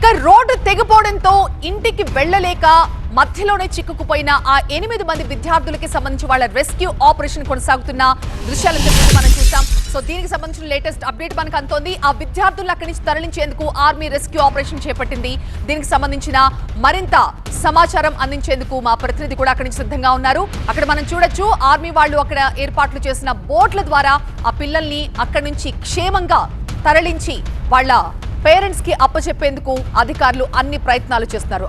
ఇక రోడ్డు తెగిపోవడంతో ఇంటికి వెళ్ళలేక మధ్యలోనే చిక్కుకుపోయిన ఆ ఎనిమిది మంది విద్యార్థులకి సంబంధించి వాళ్ళ రెస్క్యూ ఆపరేషన్ కొనసాగుతున్న దృశ్యాలను మనం చూసాం. సో దీనికి సంబంధించిన లేటెస్ట్ అప్డేట్ మనకు అంతోంది ఆ విద్యార్థులను అక్కడి నుంచి తరలించేందుకు ఆర్మీ రెస్క్యూ ఆపరేషన్ చేపట్టింది. దీనికి సంబంధించిన మరింత సమాచారం అందించేందుకు మా ప్రతినిధి కూడా అక్కడి నుంచి సిద్ధంగా ఉన్నారు. అక్కడ మనం చూడొచ్చు ఆర్మీ వాళ్ళు అక్కడ ఏర్పాట్లు చేసిన బోట్ల ద్వారా ఆ పిల్లల్ని అక్కడి నుంచి క్షేమంగా తరలించి వాళ్ళ పేరెంట్స్కి అప్పచెప్పేందుకు అధికారులు అన్ని ప్రయత్నాలు చేస్తున్నారు.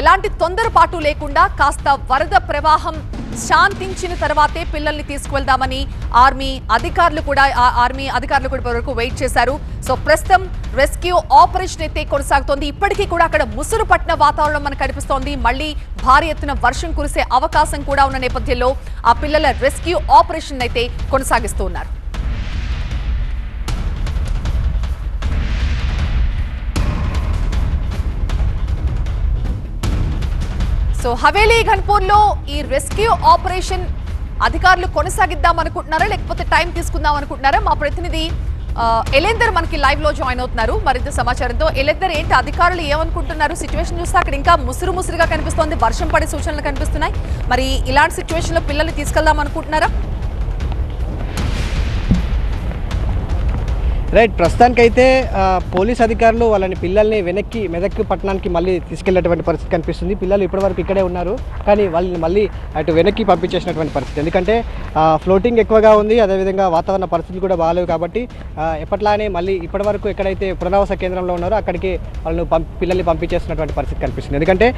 ఎలాంటి తొందరపాటు లేకుండా కాస్త వరద ప్రవాహం శాంతించిన తర్వాతే పిల్లల్ని తీసుకువెళ్దామని ఆర్మీ అధికారులు కూడా ఆ ఆర్మీ అధికారులు కూడా వరకు వెయిట్ చేశారు. సో ప్రస్తుతం రెస్క్యూ ఆపరేషన్ అయితే కొనసాగుతోంది. ఇప్పటికీ కూడా అక్కడ ముసురు పట్టిన వాతావరణం మనకు కనిపిస్తోంది. మళ్ళీ భారీ ఎత్తున వర్షం కురిసే అవకాశం కూడా ఉన్న నేపథ్యంలో ఆ పిల్లల రెస్క్యూ ఆపరేషన్ అయితే కొనసాగిస్తూ సో హవేలీ ఘన్పూర్లో ఈ రెస్క్యూ ఆపరేషన్ అధికారులు కొనసాగిద్దాం అనుకుంటున్నారా లేకపోతే టైం తీసుకుందాం అనుకుంటున్నారా మా ప్రతినిధి ఎలేందర్ మనకి లైవ్లో జాయిన్ అవుతున్నారు. మరింత సమాచారంతో ఎలేందర్ ఏంటి అధికారులు ఏమనుకుంటున్నారు? సిచ్యువేషన్ చూస్తే అక్కడ ఇంకా ముసురు ముసురుగా కనిపిస్తోంది. వర్షం పడే సూచనలు కనిపిస్తున్నాయి. మరి ఇలాంటి సిచ్యువేషన్లో పిల్లల్ని తీసుకెళ్దాం అనుకుంటున్నారా రైట్ ప్రస్తుతానికైతే పోలీస్ అధికారులు వాళ్ళని పిల్లల్ని వెనక్కి మెదక్కి పట్టణానికి మళ్ళీ తీసుకెళ్ళేటువంటి పరిస్థితి కనిపిస్తుంది. పిల్లలు ఇప్పటివరకు ఇక్కడే ఉన్నారు కానీ వాళ్ళని మళ్ళీ అటు వెనక్కి పంపించేసినటువంటి పరిస్థితి. ఎందుకంటే ఫ్లోటింగ్ ఎక్కువగా ఉంది అదేవిధంగా వాతావరణ పరిస్థితులు కూడా బాగాలేవు కాబట్టి ఎప్పట్లానే మళ్ళీ ఇప్పటివరకు ఎక్కడైతే పునరావాస కేంద్రంలో ఉన్నారో అక్కడికి వాళ్ళను పిల్లల్ని పంపించేసినటువంటి పరిస్థితి కనిపిస్తుంది. ఎందుకంటే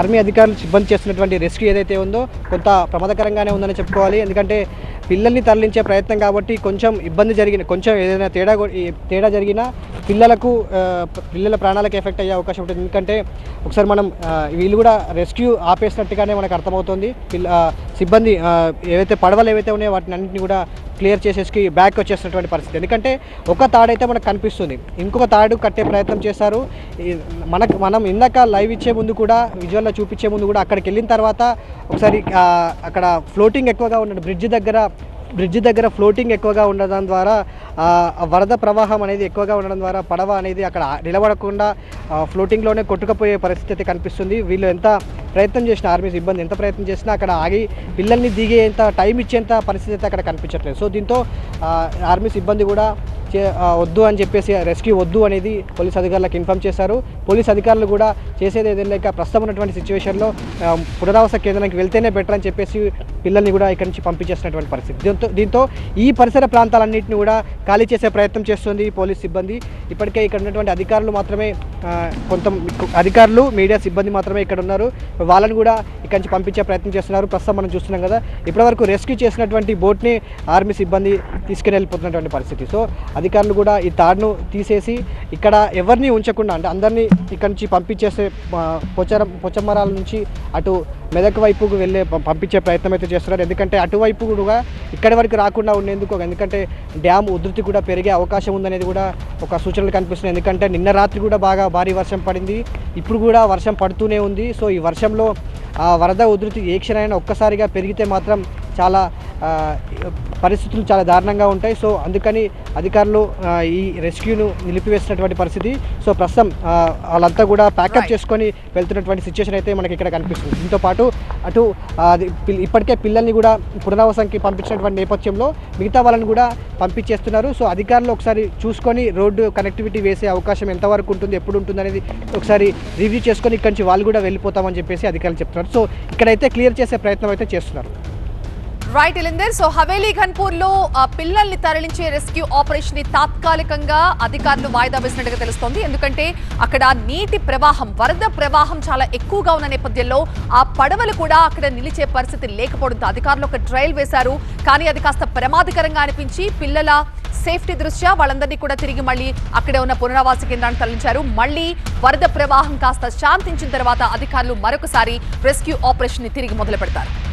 ఆర్మీ అధికారులు సిబ్బంది చేస్తున్నటువంటి రెస్క్యూ ఏదైతే ఉందో కొంత ప్రమాదకరంగానే ఉందని చెప్పుకోవాలి. ఎందుకంటే పిల్లల్ని తరలించే ప్రయత్నం కాబట్టి కొంచెం ఇబ్బంది జరిగిన కొంచెం ఏదైనా తేడా తేడా జరిగినా పిల్లలకు పిల్లల ప్రాణాలకు ఎఫెక్ట్ అయ్యే అవకాశం ఉంటుంది. ఎందుకంటే ఒకసారి మనం వీళ్ళు కూడా రెస్క్యూ ఆపేసినట్టుగానే మనకు అర్థమవుతుంది. పిల్ల సిబ్బంది ఏవైతే పడవలు ఏవైతే ఉన్నాయో వాటిని అన్నింటినీ కూడా క్లియర్ చేసేసి బ్యాక్ వచ్చేసినటువంటి పరిస్థితి. ఎందుకంటే ఒక తాడైతే మనకు కనిపిస్తుంది. ఇంకొక తాడు కట్టే ప్రయత్నం చేశారు. మనకు మనం ఇందాక లైవ్ ఇచ్చే ముందు కూడా విజువల్లో చూపించే ముందు కూడా అక్కడికి వెళ్ళిన తర్వాత ఒకసారి అక్కడ ఫ్లోటింగ్ ఎక్కువగా ఉన్న బ్రిడ్జ్ దగ్గర బ్రిడ్జ్ దగ్గర ఫ్లోటింగ్ ఎక్కువగా ఉండడం ద్వారా వరద ప్రవాహం అనేది ఎక్కువగా ఉండడం ద్వారా పడవ అనేది అక్కడ నిలబడకుండా ఫ్లోటింగ్లోనే కొట్టుకుపోయే పరిస్థితి కనిపిస్తుంది. వీళ్ళు ఎంత ప్రయత్నం చేసిన ఆర్మీ సిబ్బంది ఎంత ప్రయత్నం చేసినా అక్కడ ఆగి పిల్లల్ని దిగేంత టైం ఇచ్చేంత పరిస్థితి అయితే అక్కడ కనిపించట్లేదు. సో దీంతో ఆర్మీ సిబ్బంది కూడా వద్దు అని చెప్పేసి రెస్క్యూ వద్దు అనేది పోలీస్ అధికారులకు ఇన్ఫామ్ చేశారు. పోలీస్ అధికారులు కూడా చేసేది ఏదైనా లేక ప్రస్తుతం ఉన్నటువంటి సిచ్యువేషన్లో పునరావాస కేంద్రానికి వెళ్తేనే బెటర్ అని చెప్పేసి పిల్లల్ని కూడా ఇక్కడి నుంచి పంపించేసినటువంటి పరిస్థితి. దీంతో దీంతో ఈ పరిసర ప్రాంతాలన్నింటినీ కూడా ఖాళీ చేసే ప్రయత్నం చేస్తుంది పోలీస్ సిబ్బంది. ఇప్పటికే ఇక్కడ ఉన్నటువంటి అధికారులు మాత్రమే కొంత అధికారులు మీడియా సిబ్బంది మాత్రమే ఇక్కడ ఉన్నారు. వాళ్ళని కూడా ఇక్కడి నుంచి పంపించే ప్రయత్నం చేస్తున్నారు. ప్రస్తుతం మనం చూస్తున్నాం కదా ఇప్పటివరకు రెస్క్యూ చేసినటువంటి బోట్ని ఆర్మీ సిబ్బంది తీసుకుని వెళ్ళిపోతున్నటువంటి పరిస్థితి. సో అధికారులు కూడా ఈ తాడును తీసేసి ఇక్కడ ఎవరిని ఉంచకుండా అంటే అందరినీ ఇక్కడి నుంచి పంపించేసే పొచ్చర పొచ్చమరాల నుంచి అటు మెదక్ వైపుకు వెళ్ళే పంపించే ప్రయత్నం అయితే చేస్తున్నారు. ఎందుకంటే అటువైపు కూడా ఇక్కడి వరకు రాకుండా ఉండేందుకు ఎందుకంటే డ్యామ్ ఉధృతి కూడా పెరిగే అవకాశం ఉందనేది కూడా ఒక సూచనలు కనిపిస్తున్నాయి. ఎందుకంటే నిన్న రాత్రి కూడా బాగా భారీ వర్షం పడింది. ఇప్పుడు కూడా వర్షం పడుతూనే ఉంది. సో ఈ వర్షంలో ఆ వరద ఉధృతి ఏ క్షణమైనా ఒక్కసారిగా పెరిగితే మాత్రం చాలా పరిస్థితులు చాలా దారుణంగా ఉంటాయి. సో అందుకని అధికారులు ఈ రెస్క్యూను నిలిపివేసినటువంటి పరిస్థితి. సో ప్రస్తుతం వాళ్ళంతా కూడా ప్యాకప్. చేసుకొని వెళ్తున్నటువంటి సిచ్యువేషన్ అయితే మనకి ఇక్కడ కనిపిస్తుంది. దీంతో పాటు అటు ఇప్పటికే పిల్లల్ని కూడా పునరావాసానికి పంపించినటువంటి నేపథ్యంలో మిగతా వాళ్ళని కూడా పంపించేస్తున్నారు. సో అధికారులు ఒకసారి చూసుకొని రోడ్డు కనెక్టివిటీ వేసే అవకాశం ఎంతవరకు ఉంటుంది ఎప్పుడు ఉంటుంది అనేది ఒకసారి రివ్యూ చేసుకొని ఇక్కడి నుంచి వాళ్ళు కూడా వెళ్ళిపోతామని చెప్పేసి అధికారులు చెప్తున్నారు. సో ఇక్కడైతే క్లియర్ చేసే ప్రయత్నం అయితే చేస్తున్నారు. రైట్ ఇలిందర్. సో హవేలీ ఘన్పూర్లో పిల్లల్ని తరలించే రెస్క్యూ ఆపరేషన్ని తాత్కాలికంగా అధికారులు వాయిదా వేసినట్టుగా తెలుస్తోంది. ఎందుకంటే అక్కడ నీటి ప్రవాహం వరద ప్రవాహం చాలా ఎక్కువగా ఉన్న నేపథ్యంలో ఆ పడవలు కూడా అక్కడ నిలిచే పరిస్థితి లేకపోవడంతో అధికారులు ఒక ట్రయల్ వేశారు. కానీ అది కాస్త ప్రమాదకరంగా అనిపించి పిల్లల సేఫ్టీ దృష్ట్యా వాళ్ళందరినీ కూడా తిరిగి మళ్ళీ అక్కడే ఉన్న పునరావాస కేంద్రాన్ని తరలించారు. మళ్ళీ వరద ప్రవాహం కాస్త శాంతించిన తర్వాత అధికారులు మరొకసారి రెస్క్యూ ఆపరేషన్ని తిరిగి మొదలు పెడతారు